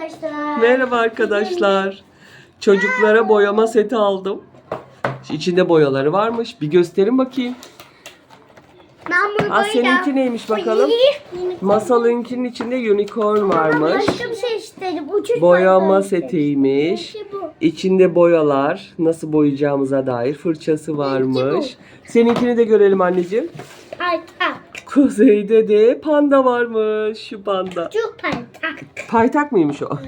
arkadaşlar. Merhaba arkadaşlar. Çocuklara boyama seti aldım. İçinde boyaları varmış. Bir gösterin bakayım. Ben bunu böyle seninki neymiş bakalım? Masalınkinin içinde unicorn varmış. Başka bir şey istedim. Uçuş Boyama setiymiş. Bu. İçinde boyalar, nasıl boyayacağımıza dair fırçası varmış. Seninkini de görelim anneciğim. Ay. Kuzeyde de panda varmış. Şu panda. Çok paytak. Paytak mıymış o?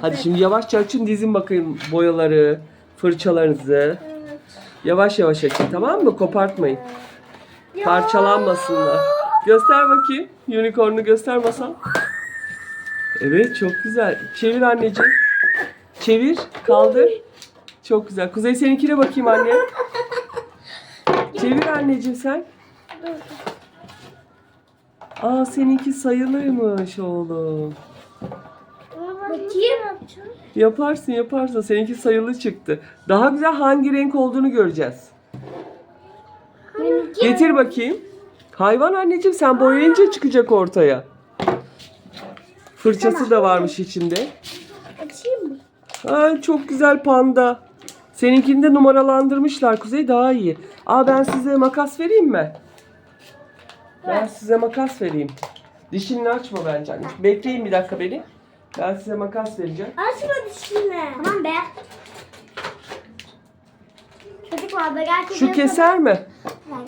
Hadi şimdi yavaşça açın dizin bakayım boyaları, fırçalarınızı. Yavaş yavaş açın tamam mı? Kopartmayın. Parçalanmasınlar. Göster bakayım. Unicorn'u göster masal. Evet çok güzel. Çevir anneciğim. Çevir. Kaldır. Çok güzel. Kuzey seninkine bakayım anne. Çevir anneciğim sen. Aa seninki sayılıymış oğlum. Bakayım. Yaparsın yaparsın. Seninki sayılı çıktı. Daha güzel hangi renk olduğunu göreceğiz. Benimki. Getir bakayım. Hayvan anneciğim sen boyayınca çıkacak ortaya. Fırçası da varmış içinde. Açayım mı? Ay çok güzel panda. Seninkini de numaralandırmışlar Kuzey daha iyi. Aa ben size makas vereyim mi? Ben size makas vereyim. Dişini açma bence anneciğim. Bekleyin bir dakika beni. Ben size makas vereceğim. Açma dişini. Tamam be. Çocuk var be gel Şu keser mi?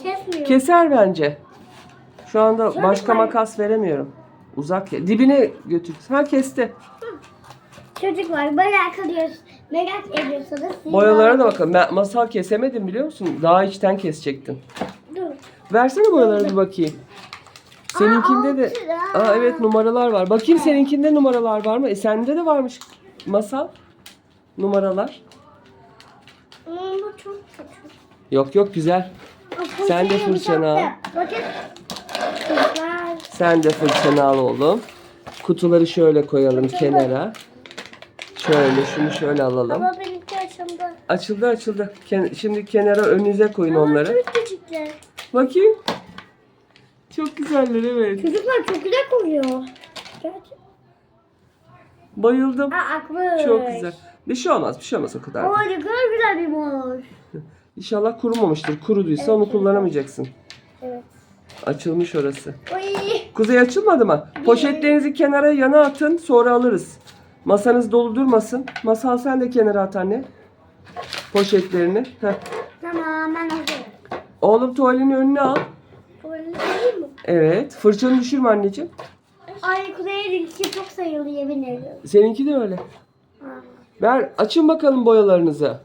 Kesmiyor. Keser bence. Şu anda başka makas veremiyorum. Uzak ya. Dibine götür. Ha kesti. Çocuk var merak ediyoruz. Merak ediyorsanız siz Boyalara da bakalım. Ben masal kesemedim biliyor musun? Daha içten kesecektim. Versene boyaları bir bakayım. Seninkinde de. Aa evet numaralar var. Bakayım seninkinde numaralar var mı? E sende de varmış masal. Numaralar. Hmm, bu çok kötü. Yok yok güzel. Sen de fırçayı fırçanı al. Bakın. Sen de fırçanı al oğlum. Kutuları şöyle koyalım kenara. Şöyle şunu şöyle alalım. Ama benimki açıldı. Açıldı açıldı. Ken- şimdi kenara önünüze koyun Ama onları. çok küçükler. Bakayım. Çok güzeller evet. Çocuklar çok güzel koyuyor. Gerçekten. Bayıldım. Aa akmış. Çok güzel. Bir şey olmaz bir şey olmaz o kadar. da. Ne kadar güzel bir mor. İnşallah kurumamıştır. Kuruduysa onu kullanamayacaksın. Evet. Açılmış orası. Oy. Kuzey açılmadı mı? Poşetlerinizi kenara yana atın sonra alırız. Masanız dolu durmasın. Masal sen de kenara at anne. Poşetlerini. Heh. Tamam ben. Oğlum tuvalini önüne al. Öyle değil mi? Evet. Fırçanı düşürme anneciğim. Ay Kuzey'inki çok sayılı yemin ediyorum. Seninki de öyle. Ver açın bakalım boyalarınızı.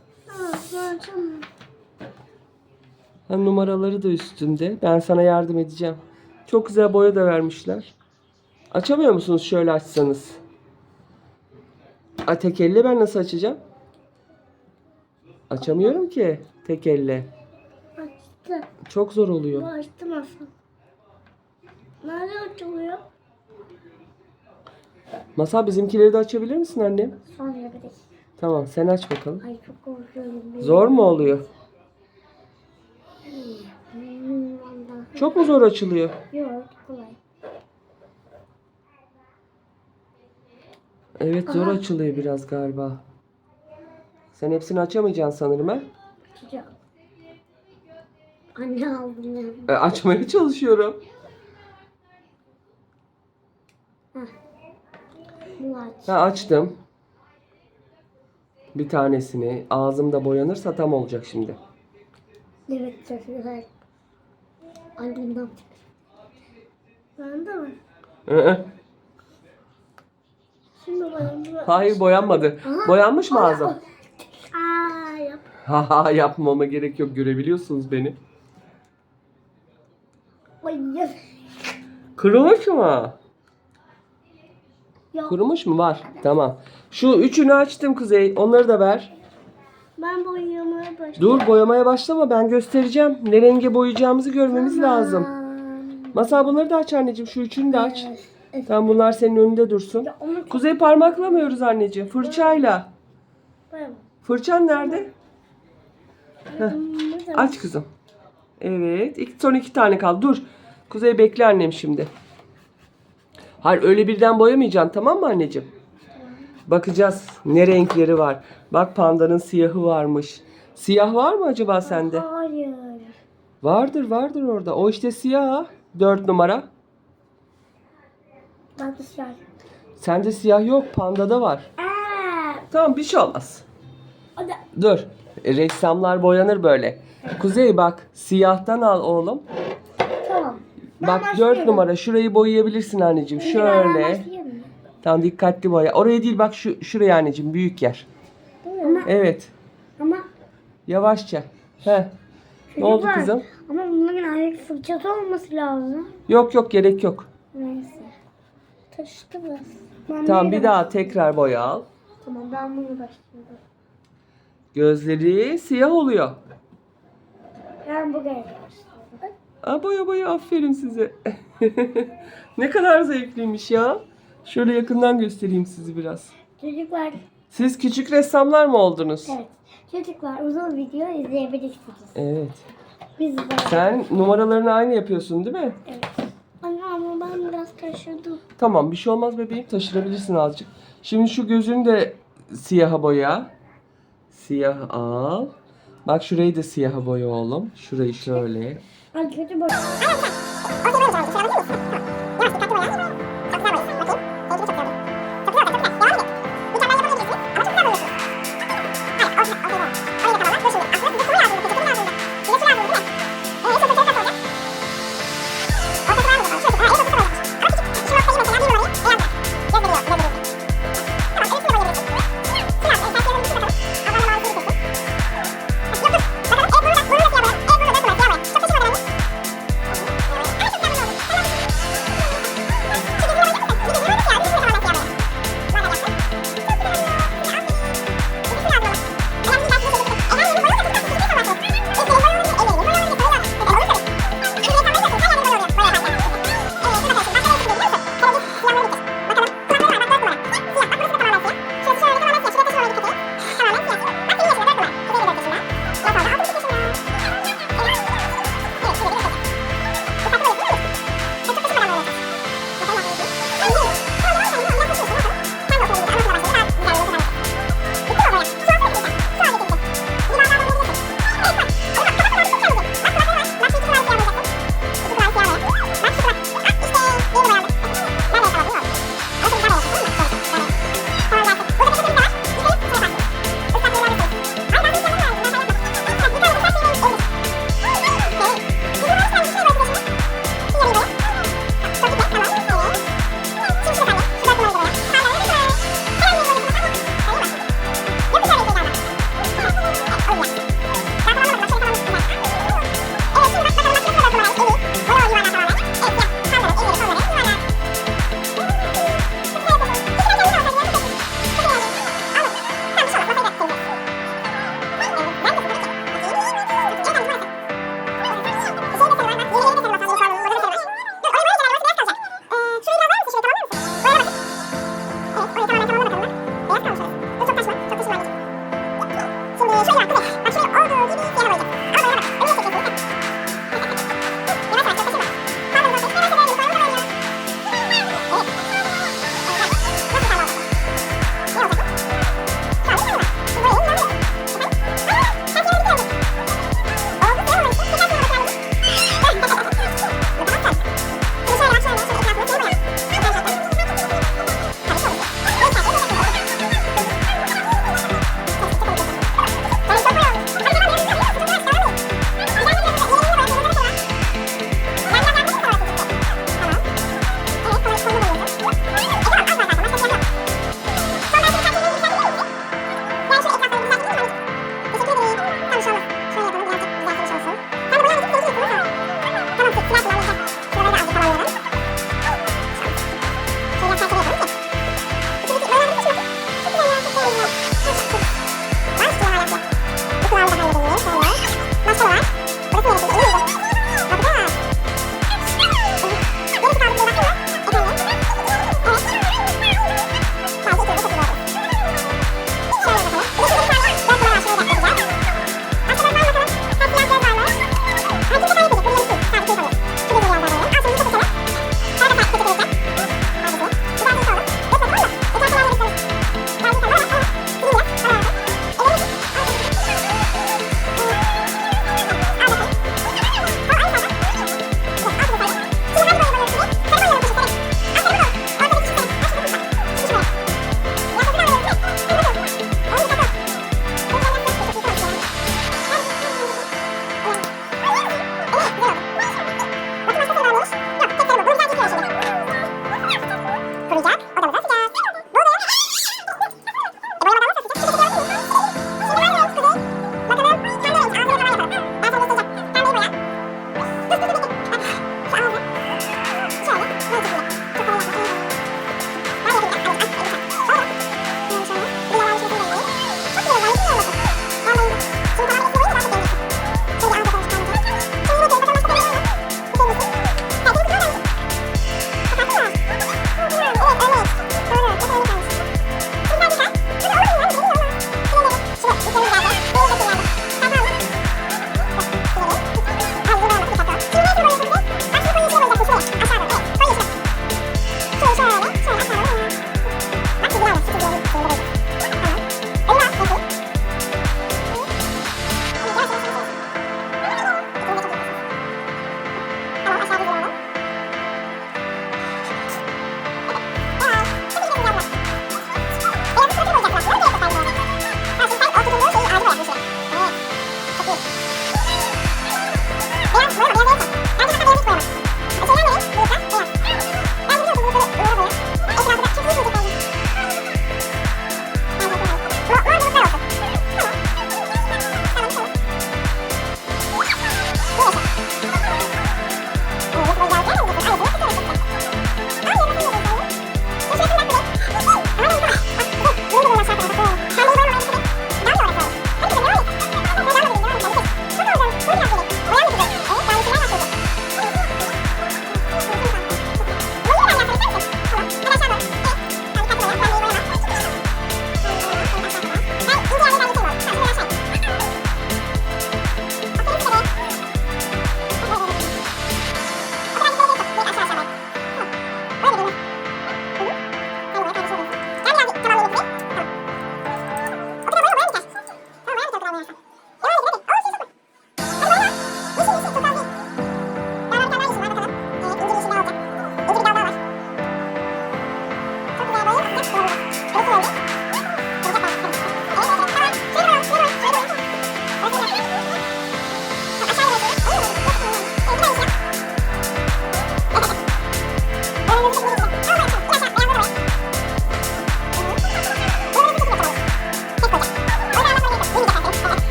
Ha, numaraları da üstünde. Ben sana yardım edeceğim. Çok güzel boya da vermişler. Açamıyor musunuz şöyle açsanız? A, tek elle ben nasıl açacağım? Açamıyorum ki tek elle. Açtı. Çok zor oluyor. Bu açtı nasıl? Nerede açılıyor? Masal bizimkileri de açabilir misin annem? Sonra bir. Tamam sen aç bakalım. Ay çok korkuyorum. Zor mu oluyor? Hmm, vallahi. Çok mu zor açılıyor? Yok kolay. Evet zor açılıyor biraz galiba. Sen hepsini açamayacaksın sanırım ha? Açacağım. Anne aldım. E, açmaya çalışıyorum. Aç. Ha açtım. Bir tanesini. Ağzımda boyanırsa tam olacak şimdi. Evet çok güzel. Annem ne yapacak? Ben de mi? Hı-hı. Şimdi bu. Hayır boyanmadı. Boyanmış mı ağzım? Aa yap. Haha yapmama gerek yok. Görebiliyorsunuz beni. Ay yap. Kurumuş mu? Yok. Kurumuş mu? Var. Tamam. Şu üçünü açtım Kuzey. Onları da ver. Ben boyamaya başladım. Dur boyamaya başlama. Ben göstereceğim. Ne renge boyayacağımızı görmemiz lazım. Masal bunları da aç anneciğim. Şu üçünü de aç. Evet. Tamam bunlar senin önünde dursun. Ya onu çok Kuzey parmaklamıyoruz anneciğim. Fırçayla. boyamam. Fırçan nerede? Aç kızım. Evet. İki, son iki tane kaldı. Dur. Kuzey bekle annem şimdi. Hayır öyle birden boyamayacaksın tamam mı anneciğim? Bakacağız ne renkleri var. Bak pandanın siyahı varmış. Siyah var mı acaba sende? Hayır. Vardır vardır orada. O işte siyah. 4 numara. Ben de siyah. Sende siyah yok. Pandada var. Aa, Tamam bir şey olmaz. o da Dur. E, ressamlar boyanır böyle. Kuzey bak siyahtan al oğlum. tamam. Ben Bak 4 başlıyorum. numara şurayı boyayabilirsin anneciğim. Şöyle. başlayayım mı? Tam dikkatli boya. Oraya değil bak şu şuraya anneciğim büyük yer. Ama, Evet. ama Yavaşça. Heh. Ne oldu çocuklar, kızım? Ama bunların ayrı fırçası olması lazım. Yok yok gerek yok. Neyse. Taştı biraz. Ben Tamam neyle bir daha tekrar boya al. Tamam ben bunu başlıyorum. Gözleri siyah oluyor. Ben bu görevi başlıyorum. Aa, boya boya aferin size. ne kadar zevkliymiş ya. Şöyle yakından göstereyim sizi biraz. Çocuklar, Siz küçük ressamlar mı oldunuz? evet. Çocuklar uzun video izleyebilirsiniz. Evet. Biz de. Sen numaralarını aynı yapıyorsun değil mi? Evet. Anne ama ben biraz taşıdım. Tamam bir şey olmaz bebeğim taşırabilirsin azıcık. Şimdi şu gözünü de siyaha boya. Siyah al. Bak şurayı da siyaha boya oğlum. Şurayı şöyle. Hadi kötü bak.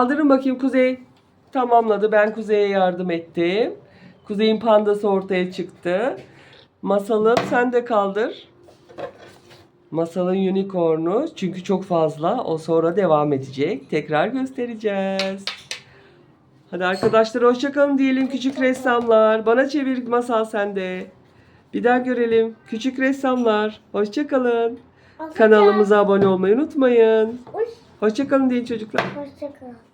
Kaldırın bakayım Kuzey. Tamamladı. Ben Kuzey'e yardım ettim. Kuzey'in pandası ortaya çıktı. Masalın sen de kaldır. Masalın unicornu çünkü çok fazla. O sonra devam edecek. Tekrar göstereceğiz. Hadi arkadaşlar hoşçakalın diyelim küçük ressamlar. Bana çevir masal sende. Bir daha görelim. Küçük ressamlar. Hoşçakalın. Kanalımıza abone olmayı unutmayın. Hoşçakalın deyin çocuklar. Hoşçakal.